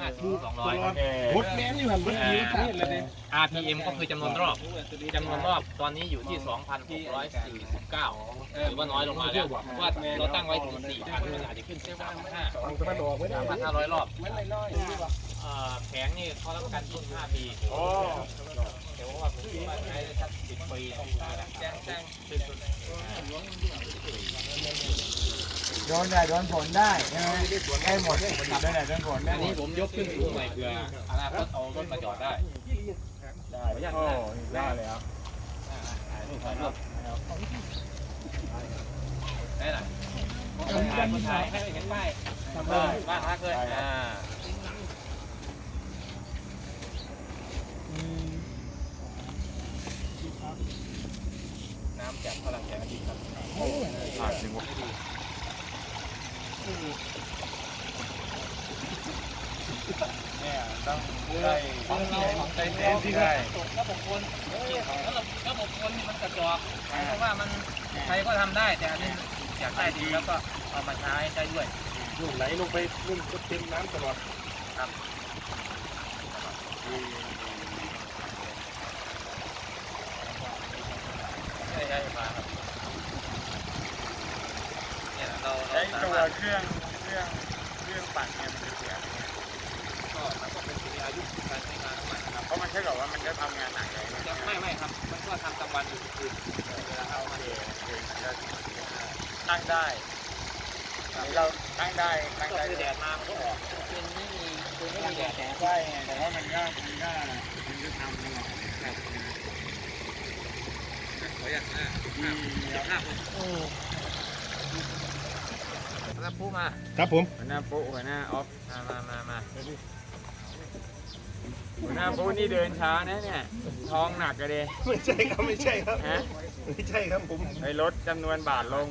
ห้าสิบสองร้อยหดแม่นอยู่หันเมื่อกี้มันเห็นเลยเนี่ย RPM ก็คือจำนวนรอบจำนวนรอบตอนนี้อยู่ที่ 2,649ถือว่าน้อยลงมาแล้วเพราะว่าเราตั้งไว้ถึง4,000มันอาจจะขึ้นเป็น3,500ฟังตะวันออกไม่ได้3,500 รอบไม่ไรน้อยนี่ว่ะเอ่อแผงนี่เขารับประกัน25ปีเดี๋ยวว่าผมคิดว่าใช้ได้สัก10ปีแจ้งแจ้งเป็นสุด โดนแดดโดนฝนได้ใช่ไหมได้หมดโดนแดดโดนฝนได้อันหมนี้ดผมยกขึ้นสูงหน่อยเพื่ออนาคตเอารถมาจอดได้ ได้โอ้ได้เลยครับได้หน่อยถ่ายคนถ่ายให้เห็นป้ายทำได้บ้านพักเลยอ่าน้ำแจ่มพลังแสงอาทิตย์ครับ ผ่านถึงหมด เนี่ยต้องได้ของเราของใจเต็มที่ได้ระบบคนระบบระบบคนนี่มันกระจอกเพราะว่ามันใครก็ทำได้แต่อันนี้อยากได้ดีแล้วก็เอามาใช้ได้ด้วยนู่นไหลลงไปนู่นก็เต็มน้ำตลอดใช่ใช่มาครับ เนี่ยเราใช้ตัวสามารถเครื่องเครื่องเครื่องปั่นเนี่ยมันจะเสียก็มันก็เป็นอายุการใช้งานของมันนะครับ เพราะมันใช่กับว่ามันจะทำงานหนักเลยจะไม่ไม่ครับ มันก็ทำกลางวันอยู่คืนเวลาเอามาโอเคโอเคตั้งได้เราตั้งได้ตั้งก็ได้คือแดดมามันก็ออกเป็นไม่มีคือไม่มีแดดใช่ไงแต่ว่ามันก็มันก็มันก็ทำนี่แหละขออยากหน้าดีอยากหน้าค นแล้วพูมาครับผม หัวหน้าปุ๊หัวหน้าออฟมามามามาหัวหน้าปุ๊นี่เดินช้านะเนี่ยท้องหนักกันเลยไม่ใช่ครับไม่ใช่ครับฮะไม่ใช่ครับผม ไปลดจำนวนบาทลง